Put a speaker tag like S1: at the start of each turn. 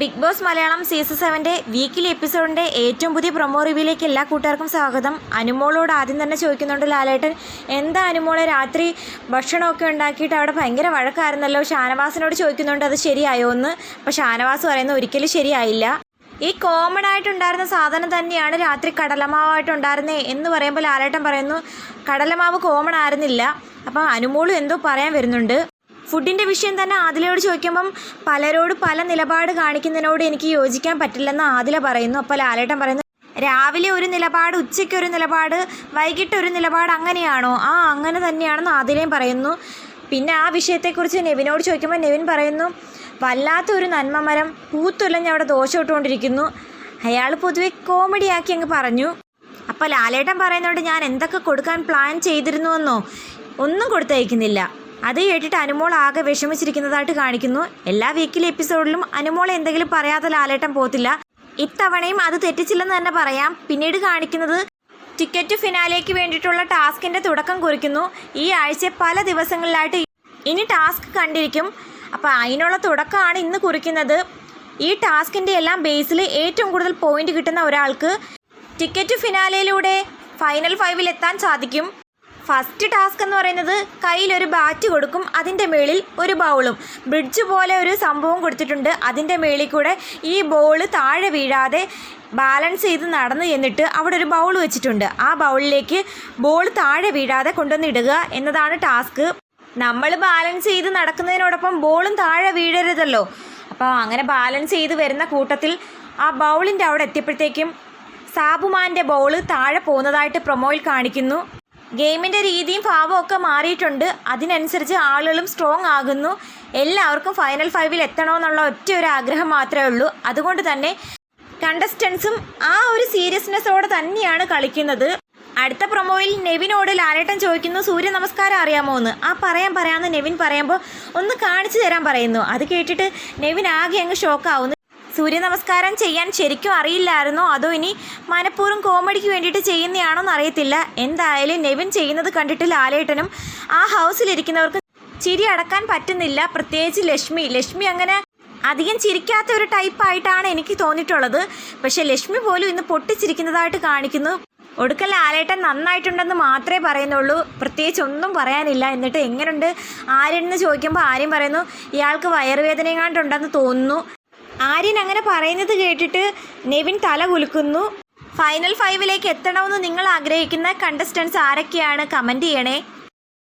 S1: Big Boss Malayalam season സെവന്റെ weekly എപ്പിസോഡിന്റെ ഏറ്റവും പുതിയ പ്രൊമോ റിവ്യൂയിലേക്ക് എല്ലാ കൂട്ടുകാർക്കും സ്വാഗതം. അനുമോളോട് ആദ്യം തന്നെ ചോദിക്കുന്നുണ്ട് ലാലേട്ടൻ എന്താ അനുമോളെ രാത്രി ഭക്ഷണമൊക്കെ ഉണ്ടാക്കിയിട്ട് അവിടെ ഭയങ്കര വഴക്കായിരുന്നല്ലോ? ഷാനവാസിനോട് ചോദിക്കുന്നുണ്ട് അത് ശരിയായോ എന്ന്? അപ്പോൾ ഷാനവാസ് പറയുന്നു ഒരിക്കലും ശരിയായില്ല. ഈ കോമൺ ആയിട്ടുണ്ടായിരുന്ന സാധനം തന്നെയാണ് രാത്രി കടലമാവായിട്ടുണ്ടായിരുന്നേ എന്ന് പറയുമ്പോൾ ലാലേട്ടൻ പറയുന്നു കടലമാവ് കോമൺ ആയിരുന്നില്ല. അപ്പം അനുമോളും എന്തോ പറയാൻ വരുന്നുണ്ട്. ഫുഡിന്റെ വിഷയം തന്നെ ആദിലയോട് ചോദിക്കുമ്പം പലരോട് പല നിലപാട് കാണിക്കുന്നതിനോട് എനിക്ക് യോജിക്കാൻ പറ്റില്ലെന്ന് ആദില പറയുന്നു. അപ്പോൾ ലാലേട്ടൻ പറയുന്നു രാവിലെ ഒരു നിലപാട് ഉച്ചയ്ക്ക് ഒരു നിലപാട് വൈകിട്ട് ഒരു നിലപാട് അങ്ങനെയാണോ? ആ അങ്ങനെ തന്നെയാണെന്ന് ആദിലയും പറയുന്നു. പിന്നെ ആ വിഷയത്തെക്കുറിച്ച് നെവിനോട് ചോദിക്കുമ്പോൾ നെവിൻ പറയുന്നു വല്ലാത്തൊരു നന്മമരം മരം അവിടെ ദോശ ഇട്ടുകൊണ്ടിരിക്കുന്നു. അയാൾ പൊതുവെ കോമഡിയാക്കി അങ്ങ് പറഞ്ഞു. അപ്പോൾ ലാലേട്ടൻ പറയുന്നതുകൊണ്ട് ഞാൻ എന്തൊക്കെ കൊടുക്കാൻ പ്ലാൻ ചെയ്തിരുന്നുവെന്നോ? ഒന്നും കൊടുത്തയക്കുന്നില്ല. അത് കേട്ടിട്ട് അനുമോൾ ആകെ വിഷമിച്ചിരിക്കുന്നതായിട്ട് കാണിക്കുന്നു. എല്ലാ വീക്കിലെ എപ്പിസോഡിലും അനുമോൾ എന്തെങ്കിലും പറയാതെ ലാലേട്ടം പോത്തില്ല. ഇത്തവണയും അത് തെറ്റിച്ചില്ലെന്ന് തന്നെ പറയാം. പിന്നീട് കാണിക്കുന്നത് ടിക്കറ്റ് ഫിനാലേക്ക് വേണ്ടിയിട്ടുള്ള ടാസ്കിന്റെ തുടക്കം കുറിക്കുന്നു. ഈ ആഴ്ച പല ദിവസങ്ങളിലായിട്ട് ഇനി ടാസ്ക് കണ്ടിരിക്കും. അപ്പോൾ അതിനുള്ള തുടക്കമാണ് ഇന്ന് കുറിക്കുന്നത്. ഈ ടാസ്കിന്റെ എല്ലാം ബേസിൽ ഏറ്റവും കൂടുതൽ പോയിന്റ് കിട്ടുന്ന ഒരാൾക്ക് ടിക്കറ്റ് ഫിനാലയിലൂടെ ഫൈനൽ ഫൈവിൽ എത്താൻ സാധിക്കും. ഫസ്റ്റ് ടാസ്ക് എന്ന് പറയുന്നത് കയ്യിലൊരു ബാറ്റ് കൊടുക്കും അതിന്റെ മേളിൽ ഒരു ബൗളും. ബ്രിഡ്ജ് പോലെ ഒരു സംഭവം കൊടുത്തിട്ടുണ്ട്. അതിന്റെ മേളിൽ കൂടെ ഈ ബോൾ താഴെ വീഴാതെ ബാലൻസ് ചെയ്ത് നടന്നു ചെന്നിട്ട് അവിടെ ഒരു ബൗൾ വെച്ചിട്ടുണ്ട്. ആ ബൗളിലേക്ക് ബോൾ താഴെ വീഴാതെ കൊണ്ടുവന്നിടുക എന്നതാണ് ടാസ്ക്. നമ്മൾ ബാലൻസ് ചെയ്ത് നടക്കുന്നതിനോടൊപ്പം ബോളും താഴെ വീഴരുതല്ലോ. അപ്പോൾ അങ്ങനെ ബാലൻസ് ചെയ്ത് വരുന്ന കൂട്ടത്തിൽ ആ ബൗളിന്റെ അവിടെ എത്തിയപ്പോഴത്തേക്കും സാബുമാന്റെ ബോൾ താഴെ പോകുന്നതായിട്ട് പ്രൊമോയിൽ കാണിക്കുന്നു. ഗെയിമിന്റെ രീതിയും ഭാവവും ഒക്കെ മാറിയിട്ടുണ്ട്. അതിനനുസരിച്ച് ആളുകളും സ്ട്രോങ് ആകുന്നു. എല്ലാവർക്കും ഫൈനൽ ഫൈവിൽ എത്തണമെന്നുള്ള ഒറ്റ ഒരു ആഗ്രഹം മാത്രമേ ഉള്ളൂ. അതുകൊണ്ട് തന്നെ കണ്ടസ്റ്റൻസും ആ ഒരു സീരിയസ്നെസ്സോടെ തന്നെയാണ് കളിക്കുന്നത്. അടുത്ത പ്രൊമോയിൽ നെവിനോട് ലാലേട്ടൻ ചോദിക്കുന്നു സൂര്യ നമസ്കാരം അറിയാമോ എന്ന്? ആ പറയാൻ പറയാമെന്ന് നെവിൻ പറയുമ്പോൾ ഒന്ന് കാണിച്ചു തരാൻ പറയുന്നു. അത് കേട്ടിട്ട് നെവിൻ ആകെ അങ്ങ് ഷോക്കാവുന്നു സൂര്യ നമസ്കാരം ചെയ്യാൻ ശരിക്കും അറിയില്ലായിരുന്നോ? അതോ ഇനി മനഃപൂർവം കോമഡിക്ക് വേണ്ടിയിട്ട് ചെയ്യുന്നതാണോ എന്നറിയത്തില്ല എന്തായാലും നെവിൻ ചെയ്യുന്നത് കണ്ടിട്ട് ലാലേട്ടനും ആ ഹൗസിലിരിക്കുന്നവർക്ക് ചിരി അടക്കാൻ പറ്റുന്നില്ല. പ്രത്യേകിച്ച് ലക്ഷ്മി. ലക്ഷ്മി അങ്ങനെ അധികം ചിരിക്കാത്ത ഒരു ടൈപ്പായിട്ടാണ് എനിക്ക് തോന്നിയിട്ടുള്ളത്. പക്ഷെ ലക്ഷ്മി പോലും ഇന്ന് പൊട്ടിച്ചിരിക്കുന്നതായിട്ട് കാണിക്കുന്നു. ഒടുക്കൽ ആലേട്ടൻ നന്നായിട്ടുണ്ടെന്ന് മാത്രമേ പറയുന്നുള്ളൂ. പ്രത്യേകിച്ച് ഒന്നും പറയാനില്ല. എന്നിട്ട് എങ്ങനെയുണ്ട് ആരെന്ന് ചോദിക്കുമ്പോൾ ആരും പറയുന്നു ഇയാൾക്ക് വയറുവേദനയെങ്ങാണ്ടുണ്ടെന്ന് തോന്നുന്നു. ആര്യൻ അങ്ങനെ പറയുന്നത് കേട്ടിട്ട് നെവിൻ തല കുലുക്കുന്നു. ഫൈനൽ ഫൈവിലേക്ക് എത്തണമെന്ന് നിങ്ങൾ ആഗ്രഹിക്കുന്ന കണ്ടസ്റ്റൻസ് ആരൊക്കെയാണ്? കമന്റ് ചെയ്യണേ.